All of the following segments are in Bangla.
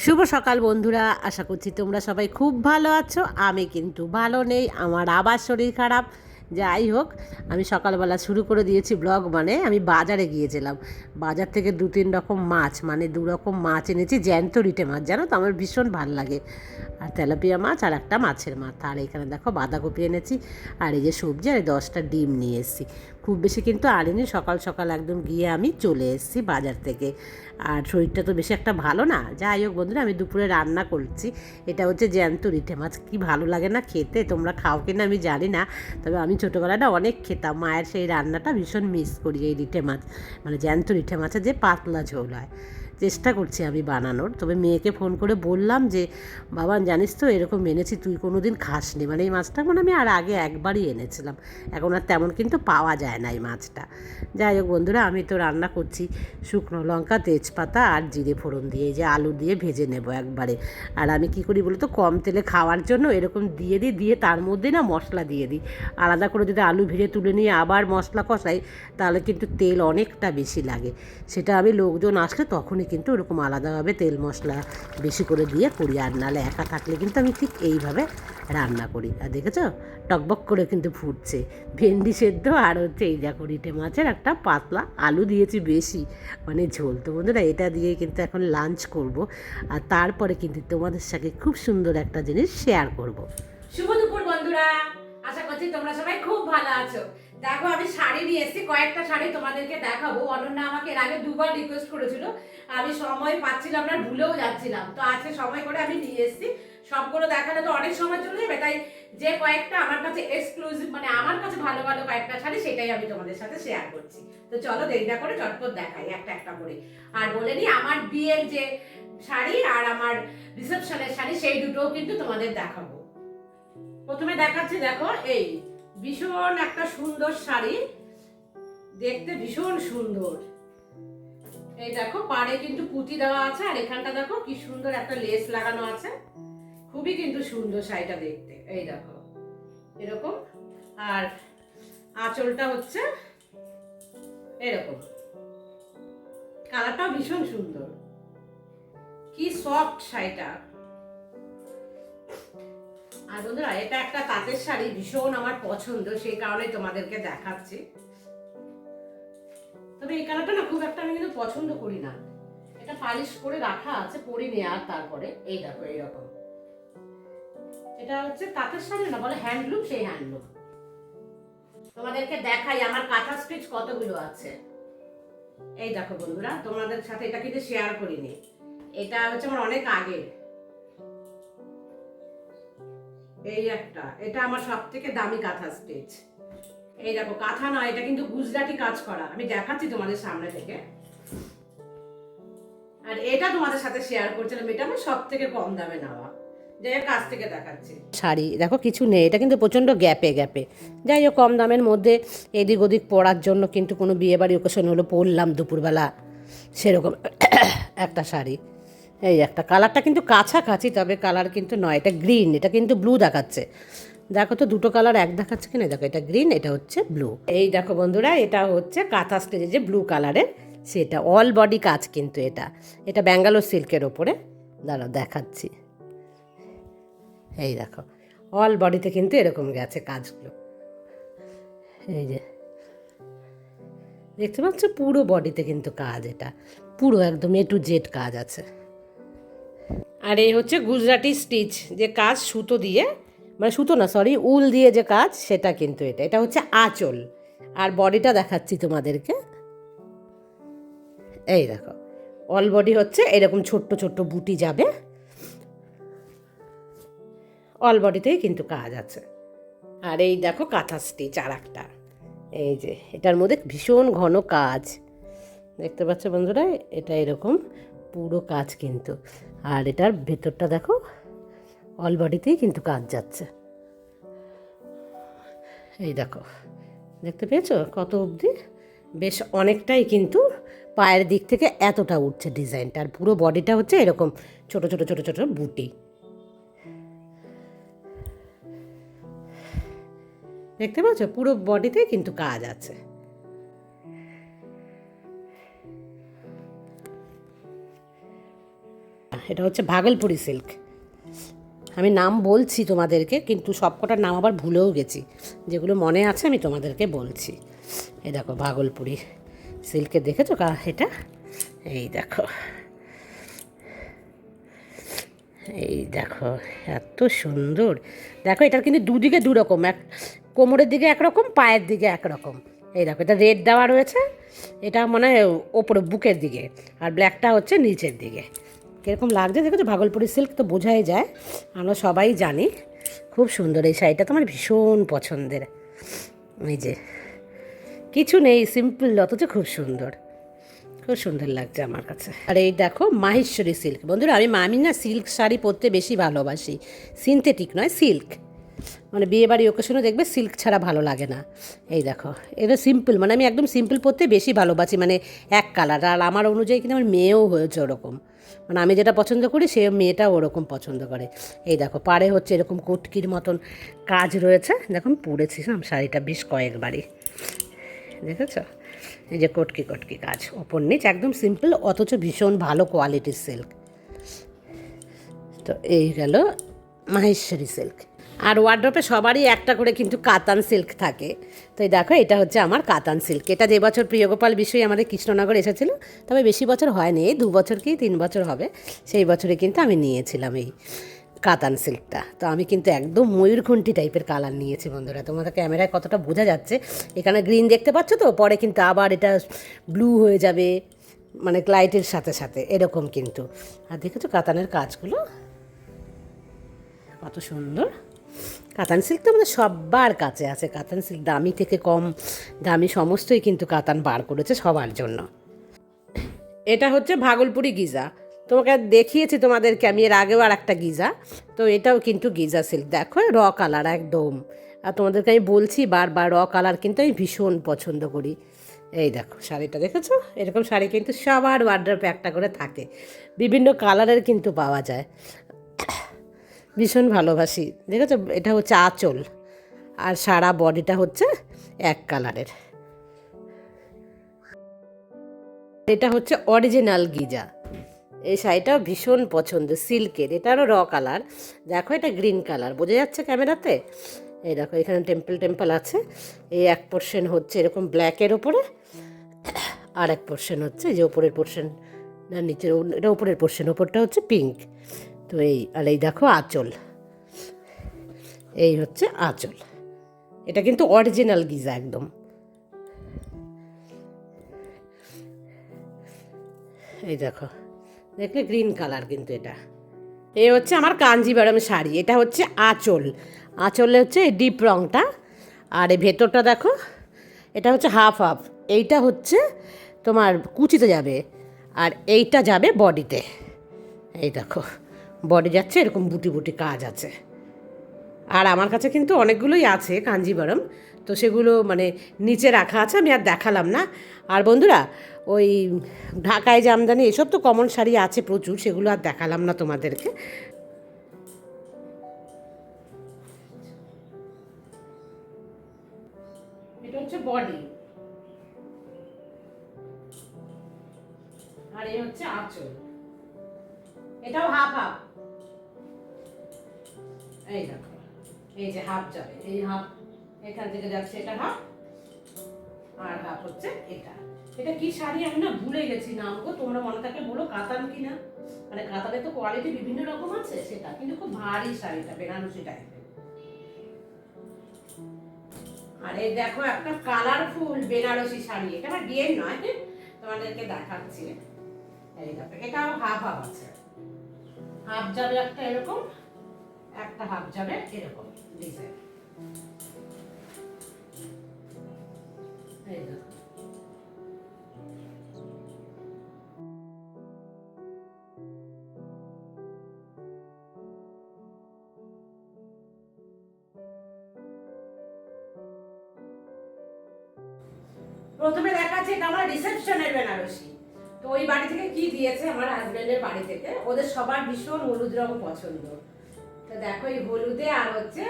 শুভ সকাল বন্ধুরা, আশা করছি তোমরা সবাই খুব ভালো আছো। আমি কিন্তু ভালো নেই, আমার আবার শরীর খারাপ। যাই হোক, আমি সকালবেলা শুরু করে দিয়েছি ব্লগ মানে আমি বাজারে গিয়েছিলাম। বাজার থেকে দু তিন রকম মাছ মানে দু রকম মাছ এনেছি, জ্যান্ত রিটে মাছ, জানো তো, আমার ভীষণ ভালো লাগে। আর তেলাপিয়া মাছ আর একটা মাছের মাথা। আর এখানে দেখো বাঁধাকপি এনেছি, আর এই যে সবজি, আর দশটা ডিম নিয়ে এসেছি। খুব বেশি কিন্তু আনিনি। সকাল সকাল একদম গিয়ে আমি চলে এসেছি বাজার থেকে। আর শরীরটা তো বেশি একটা ভালো না। যাই হোক বন্ধুরা, আমি দুপুরে রান্না করছি। এটা হচ্ছে জ্যান্ত রিঠে মাছ। কি ভালো লাগে না খেতে? তোমরা খাও কি না আমি জানি না। তবে আমি ছোটোবেলায় না অনেক খেতাম। মায়ের সেই রান্নাটা ভীষণ মিস করি এই রিঠে মাছ। মানে জ্যান্ত রিঠে মাছের যে পাতলা ঝোল হয়। চেষ্টা করছি আমি বানানোর। তবে মেয়েকে ফোন করে বললাম যে, বাবা, জানিস তো এরকম এনেছি, তুই কোনো দিন খাসনি। মানে এই মাছটা মানে আমি আর আগে একবারই এনেছিলাম। এখন আর তেমন কিন্তু পাওয়া যায় না এই মাছটা। যাই হোক বন্ধুরা, আমি তো রান্না করছি শুকনো লঙ্কা, তেজপাতা আর জিরে ফোড়ন দিয়ে যে আলু দিয়ে ভেজে নেব একবারে। আর আমি কি করি বলতো, কম তেলে খাওয়ার জন্য এরকম দিয়ে দিই, দিয়ে তার মধ্যে না মশলা দিয়ে দিই। আলাদা করে যদি আলু ভেজে তুলে নিয়ে আবার মশলা কষাই, তাহলে কিন্তু তেল অনেকটা বেশি লাগে। সেটা আমি লোকজন আসলে তখনই কিন্তু ওরকম আলাদাভাবে তেল মশলা বেশি করে দিয়ে করি, আর নাহলে একা থাকলে কিন্তু আমি ঠিক এইভাবে রান্না করি। আর দেখেছ? টকবক করে কিন্তু ফুটছে। ভেন্ডি সেদ্ধ আর হচ্ছে এই দেখো রিটে মাছের একটা পাতলা আলু দিয়েছি বেশি মানে ঝোল। তো বন্ধুরা, এটা দিয়ে কিন্তু এখন লাঞ্চ করব। আর তারপরে কিন্তু তোমাদের সাথে খুব সুন্দর একটা জিনিস শেয়ার করব। শুভ দুপুর বন্ধুরা। আশা করছি তোমরা সবাই খুব ভালো আছো। দেখো, আমি শাড়ি নিয়ে এসেছি, কয়েকটা শাড়ি তোমাদেরকে দেখাবো। অনন্যা আমাকে এর আগে দুবার রিকোয়েস্ট করেছিল। আমি সময় পাচ্ছিলাম না, ভুলেও যাচ্ছিলাম। তো আজকে সময় করে আমি নিয়ে এসেছি। সবগুলো দেখালে তো অনেক সময় চলে যাবে, তাই যে কয়েকটা আমার কাছে এক্সক্লুসিভ মানে আমার কাছে ভালো ভালো কয়েকটা শাড়ি, সেটাই আমি তোমাদের সাথে শেয়ার করছি। তো চলো দেরি না করে চটপট দেখাই, একটা একটা করে। আর বলে নি, আমার বিয়ের যে শাড়ি আর আমার রিসেপশনের শাড়ি, সেই দুটোও কিন্তু তোমাদের দেখাবো। প্রথমে দেখাচ্ছি, দেখো, এই। ভীষণ একটা সুন্দর শাড়ি। দেখতে ভীষণ সুন্দর। এই দেখো, পাড়ে কিন্তু পুঁতি দেওয়া আছে, আর এখানটা দেখো কি সুন্দর একটা লেস লাগানো আছে। খুবই কিন্তু সুন্দর শাড়িটা দেখতে, এই দেখো। এরকম। আর আঁচলটা হচ্ছে এরকম। কালারটাও ভীষণ সুন্দর। কি সফট শাড়িটা। আর বন্ধুরা, এটা একটা তাঁতের শাড়ি, ভীষণ আমার পছন্দ, সেই কারণে তোমাদেরকে দেখাচ্ছি। তবে এই কালারটা না, খুব একটা আমি কিন্তু পছন্দ করি না। এটা পালিশ করে রাখা আছে পরিনি আর তারপরে। এই দেখো এইরকম এটা হচ্ছে তাঁতের শাড়ি না, বলে হ্যান্ডলুম সেই হ্যান্ডলুম তোমাদেরকে দেখাই, আমার কাঁথা স্টিচ কতগুলো আছে। এই দেখো বন্ধুরা, তোমাদের সাথে এটা কিন্তু শেয়ার করিনি। এটা হচ্ছে আমার অনেক আগের। এই একটা, এটা আমার সব থেকে দামি কাঁথা স্টিচ। এই দেখো, কাঁথা নয়, এটা কিন্তু গুজরাটি কাজ করা। আমি দেখাচ্ছি তোমাদের সামনে থেকে। আর এটা তোমাদের সাথে শেয়ার করছিলাম, এটা আমার সব থেকে কম দামে নেওয়া। শাড়ি, দেখো কিছু নেই, এটা কিন্তু প্রচণ্ড গ্যাপে গ্যাপে। যাই হোক, কম দামের মধ্যে এদিক ওদিক পরার জন্য কিন্তু কোনো বিয়ে বাড়ি ওকেশন হলো পরলাম দুপুরবেলা, সেরকম একটা শাড়ি। এই একটা কালারটা কিন্তু কাছাকাছি, তবে কালার কিন্তু নয়, এটা গ্রিন এটা কিন্তু ব্লু দেখাচ্ছে। দেখো তো, দুটো কালার এক দেখাচ্ছে কিনা? দেখো, এটা গ্রিন এটা হচ্ছে ব্লু এই দেখো বন্ধুরা, এটা হচ্ছে কাঁথা স্টেজে যে ব্লু কালারের সেটা অল বডি কাজ কিন্তু এটা। এটা ব্যাঙ্গালোর সিল্কের ওপরে। দাঁড়াও, দেখাচ্ছি। এই দেখো অল বডিতে কিন্তু এরকম গেছে কাজগুলো। এই যে, দেখতে পাচ্ছ? পুরো বডিতে কিন্তু কাজ এটা। পুরো একদম এ টু জেড কাজ আছে। আর এই হচ্ছে গুজরাটি স্টিচ, যে কাজ সুতো দিয়ে মানে সুতো না সরি উল দিয়ে যে কাজ, সেটা কিন্তু এটা। এটা হচ্ছে আঁচল। আর বডিটা দেখাচ্ছি তোমাদেরকে। এই দেখো অল বডি হচ্ছে এরকম ছোট্ট ছোট্ট বুটি যাবে। অল বডিতেই কিন্তু কাজ আছে। আর এই দেখো কাঁথা স্টিচ আর একটা এই যে, এটার মধ্যে ভীষণ ঘন কাজ। দেখতে পাচ্ছ বন্ধুরা, এটা এরকম পুরো কাজ কিন্তু। আর এটার ভেতরটা দেখো অল বডিতেই কিন্তু কাজ যাচ্ছে। এই দেখো, দেখতে পেয়েছ? কত অবধি? বেশ অনেকটাই কিন্তু পায়ের দিক থেকে এতটা উঠছে ডিজাইনটা আর পুরো বডিটা হচ্ছে এরকম ছোট ছোট ছোট ছোট বুটি। দেখতে পাচ্ছ পুরো বডিতে কিন্তু কাজ আছে। এটা হচ্ছে ভাগলপুরি সিল্ক। আমি নাম বলছি তোমাদেরকে, কিন্তু সবকটার নাম আবার ভুলেও গেছি। যেগুলো মনে আছে আমি তোমাদেরকে বলছি। এই দেখো ভাগলপুরি সিল্কে দেখেছ কা এটা? এই দেখো। এই দেখো, এত সুন্দর। দেখো, এটার কিন্তু দুদিকে দুরকম, এক কোমরের দিকে একরকম, পায়ের দিকে একরকম। এই দেখো, এটা রেড দেওয়া রয়েছে, এটা মনে হয় ওপরে বুকের দিকে, আর ব্ল্যাকটা হচ্ছে নিচের দিকে। কীরকম লাগছে দেখেছ? ভাগলপুরি সিল্ক তো বোঝাই যায়। আমরা সবাই জানি। খুব সুন্দর এই শাড়িটা তো আমার ভীষণ পছন্দের। এই যে, কিছু নেই সিম্পল অথচ খুব সুন্দর। খুব সুন্দর লাগছে আমার কাছে। আর এই দেখো, মাহেশ্বরী সিল্ক বন্ধুরা, আমি আমি না সিল্ক শাড়ি পরতে বেশি ভালোবাসি। সিনথেটিক নয় সিল্ক মানে বিয়ে বাড়ি ওকেশনে দেখবে সিল্ক ছাড়া ভালো লাগে না। এই দেখো এটা সিম্পল মানে আমি একদম সিম্পল পরতে বেশি ভালোবাসি। মানে এক কালার আর আমার অনুযায়ী কিন্তু আমার মেয়েও হয়েছে ওরকম। মানে আমি যেটা পছন্দ করি, সে মেয়েটা ওরকম পছন্দ করে। এই দেখো, পাড়ে হচ্ছে এরকম কুটকির মতন কাজ রয়েছে। দেখুন পরেছিলাম শাড়িটা বেশ কয়েকবারই। দেখেছ? এই যে কটকি কটকি কাজ, ওপর নিচ একদম সিম্পল অথচ ভীষণ ভালো কোয়ালিটির সিল্ক তো এই গেল মাহেশ্বরী সিল্ক আর ওয়ার্ড্রপে সবারই একটা করে কিন্তু কাতান সিল্ক থাকে। তো এই দেখো, এটা হচ্ছে আমার কাতান সিল্ক এটা যে বছর প্রিয়গোপাল বিষয় আমাদের কৃষ্ণনগর এসেছিল, তবে বেশি বছর হয়নি, এই দু বছর কি তিন বছর হবে। সেই বছরে কিন্তু আমি নিয়েছিলাম এই কাতান সিল্কটা তো আমি কিন্তু একদম ময়ূরঘণ্টি টাইপের কালার নিয়েছি বন্ধুরা। তোমাদের ক্যামেরায় কতটা বোঝা যাচ্ছে, এখানে গ্রিন দেখতে পাচ্ছ তো? পরে কিন্তু আবার এটা ব্লু হয়ে যাবে মানে লাইটের সাথে সাথে, এরকম কিন্তু। আর দেখেছ কাতানের কাজগুলো? কত সুন্দর। কাতান সিল্ক তো আমাদের সবার কাছে আছে। কাতান সিল্ক দামি থেকে কম, দামি সমস্তই কিন্তু কাতান বার করেছে সবার জন্য। এটা হচ্ছে ভাগলপুরি গিজা। তোমাকে দেখিয়েছি তোমাদেরকে, আমি এর আগেও আর একটা গিজা। তো এটাও কিন্তু গিজা সিল্ক দেখো, র কালার একদম। আর তোমাদেরকে আমি বলছি বারবার, র কালার কিন্তু আমি ভীষণ পছন্দ করি। এই দেখো, শাড়িটা দেখেছ? এরকম শাড়ি কিন্তু সবার ওয়ার্ড্রপে একটা করে থাকে। বিভিন্ন কালারের কিন্তু পাওয়া যায়। ভীষণ ভালোবাসি। দেখেছ? এটা হচ্ছে আঁচল। আর সারা বডিটা হচ্ছে এক কালারের। এটা হচ্ছে অরিজিনাল গিজা। এই শাড়িটাও ভীষণ পছন্দ, সিল্কের। এটারও র কালার। দেখো, এটা গ্রিন কালার। বোঝা যাচ্ছে ক্যামেরাতে? এই দেখো, এখানে টেম্পল টেম্পল আছে। এই এক পোর্শন হচ্ছে এরকম ব্ল্যাকের ওপরে। আর এক পোর্শন হচ্ছে যে ওপরের পোর্শন না নিচের, এটা ওপরের পোর্শন ওপরটা হচ্ছে পিঙ্ক তো এই, আর এই দেখো আঁচল। এই হচ্ছে আঁচল। এটা কিন্তু অরিজিনাল গিজা একদম। এই দেখো, দেখলে গ্রিন কালার কিন্তু এটা। এই হচ্ছে আমার কাঞ্জিবারম শাড়ি, এটা হচ্ছে আঁচল। আঁচলে হচ্ছে ডিপ রংটা। আর এই ভেতরটা দেখো, এটা হচ্ছে হাফ হাফ এইটা হচ্ছে তোমার কুচিতে যাবে, আর এইটা যাবে বডিতে এই দেখো। বডি যাচ্ছে, এরকম বুটি বুটি কাজ আছে। আর আমার কাছে কিন্তু অনেকগুলোই আছে, কাঞ্জিবরম। তো সেগুলো মানে নিচে রাখা আছে, আমি আর দেখালাম না। আর বন্ধুরা, ওই ঢাকায় জামদানি এসব তো কমন শাড়ি আছে প্রচুর, সেগুলো আর দেখালাম না তোমাদেরকে। এটা হচ্ছে বডি। আর এই হচ্ছে আঁচল। এটাও হাফ হাফ এই দেখো, এই যে হাফ যাবে এই হাফ এখান থেকে যাচ্ছে এটা হাফ আর হাফ হচ্ছে এটা। এটা কি শাড়ি? আমি না ভুলে গেছি নাম গো, তোমরা মনে থাকে বলো কাতান কি না মানে কাতানে তো কোয়ালিটি বিভিন্ন রকম আছে সেটা, কিন্তু খুব ভারী শাড়িটা, বেনারসি টাইপের আর এই দেখো একটা কালারফুল বেনারসি শাড়ি, এটা আমার বিয়ের নয় তোমাদেরকে দেখাচ্ছি। এই দেখো, এটাও হাফ হাফ আছে। হাফ যাবে একটা এরকম একটা হাফ যাবে এরকম ডিজাইন প্রথমে দেখাচ্ছে, এটা আমার রিসেপশনের বেনারসি। তো ওই বাড়ি থেকে কি দিয়েছে আমার হাজবেন্ডের বাড়ি থেকে? ওদের সবার ভীষণ হলুদ রং পছন্দ। তো দেখো, এই হলুদে আর হচ্ছে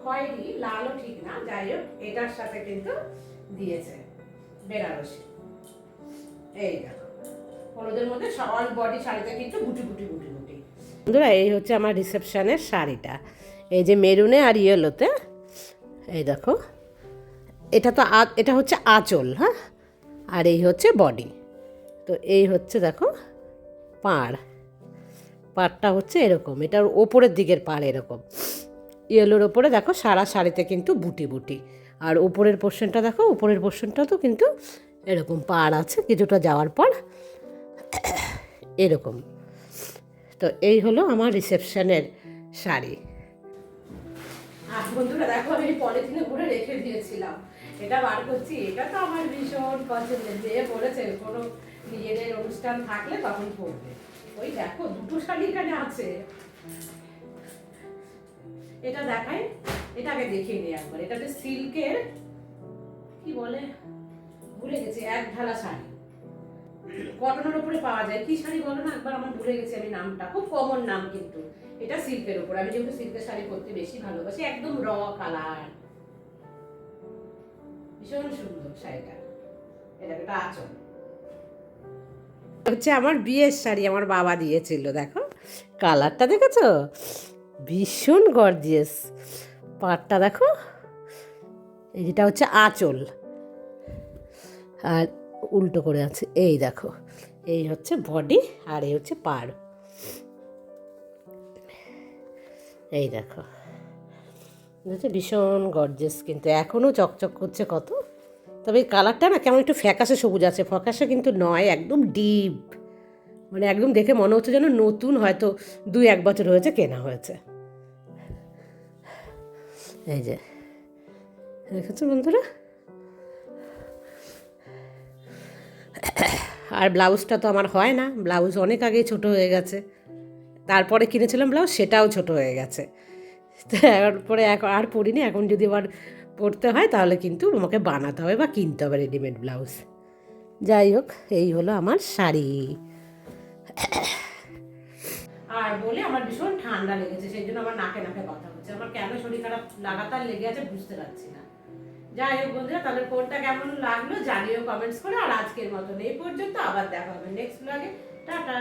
খয়েরি, লালও ঠিক না, যাই হোক, এটার সাথে কিন্তু দিয়েছে বেনারসি। এই দেখো, হলুদের মধ্যে অল বডি শাড়িতে কিন্তু গুটি গুটি গুটি গুটি। বন্ধুরা, এই হচ্ছে আমার রিসেপশনের শাড়িটা। এই যে মেরুনে আর ইয়েলোতে, এই দেখো, এটা তো এটা হচ্ছে আঁচল হ্যাঁ? আর এই হচ্ছে বডি তো এই হচ্ছে দেখো, পাড়। পাড়টা হচ্ছে এরকম। এটার ওপরের দিকের পাড় এরকম। ইয়েলোর ওপরে দেখো সারা শাড়িতে কিন্তু বুটি বুটি। আর উপরের পোর্শনটা দেখো উপরের পোর্শনটা তো কিন্তু এরকম পাড় আছে, কিছুটা যাওয়ার পর এরকম। তো এই হলো আমার রিসেপশনের শাড়ি। আর বন্ধুরা দেখো, আমি পলিথিনে ভরে রেখে দিয়েছিলাম। এটা বার করছি, এটা তো আমার ভীষণ পছন্দের। যে বলেছে কোনো নিজেদের অনুষ্ঠান থাকলে তখন পরবে। ওই দেখো, দুটো শাড়ি এখানে আছে। এটা দেখাই, এটা আগে দেখিয়ে নিই একবার। এটা হচ্ছে সিল্কের, কি বলে? ভুলে গেছি, এক ঢালা শাড়ি। কটনের উপরে পাওয়া যায়। কি শাড়ি বলো না? একবার আমার ভুলে গেছি আমি নামটা। খুব কমন নাম কিন্তু। এটা সিল্কের উপর। আমি যেহেতু সিল্কের শাড়ি পরতে বেশি ভালোবাসি, একদম র কালার ভীষণ সুন্দর শাড়িটা। এটা একটা আচল। হচ্ছে আমার বিয়ের শাড়ি আমার বাবা দিয়েছিল, দেখো। কালারটা দেখেছ? ভীষণ গর্জিয়াস পাটটা দেখো যেটা হচ্ছে আঁচল। আর উল্টো করে আছে, এই দেখো, এই হচ্ছে বডি আর এই হচ্ছে পাড়। এই দেখো ভীষণ গর্জেস কিন্তু এখনও চকচক করছে কত? তবে কালারটা না কেমন একটু ফ্যাকাশে সবুজ আছে। ফ্যাকাশে কিন্তু নয়, একদম ডিপ মানে একদম দেখে মনে হচ্ছে যেন নতুন, হয়তো দুই, এক বছর হয়েছে, কেনা হয়েছে। এই যে, দেখেছ বন্ধুরা? আর ব্লাউজটা তো আমার হয় না। ব্লাউজ অনেক আগেই ছোট হয়ে গেছে। তারপরে কিনেছিলাম ব্লাউজ, সেটাও ছোট হয়ে গেছে। তো এরপরে এখন আর পরিনি, এখন যদি আবার পরতে হয়, তাহলে কিন্তু আমাকে বানাতে হবে বা কিনতে হবে রেডিমেড ব্লাউজ যাই হোক, এই হলো আমার শাড়ি। আর বলে আমার ভীষণ ঠান্ডা লেগেছে, সেই জন্য আমার নাকে নাকে কথা হচ্ছে আমার কেন শরীর খারাপ লাগাতার লেগে আছে বুঝতে পারছি না। যাই হোক বন্ধুরা, তাহলে কোনটা কেমন লাগল জানিও কমেন্টস করে, আর আজকের মতন এই পর্যন্ত আবার দেখা হবে নেক্সট ব্লগে টাটা!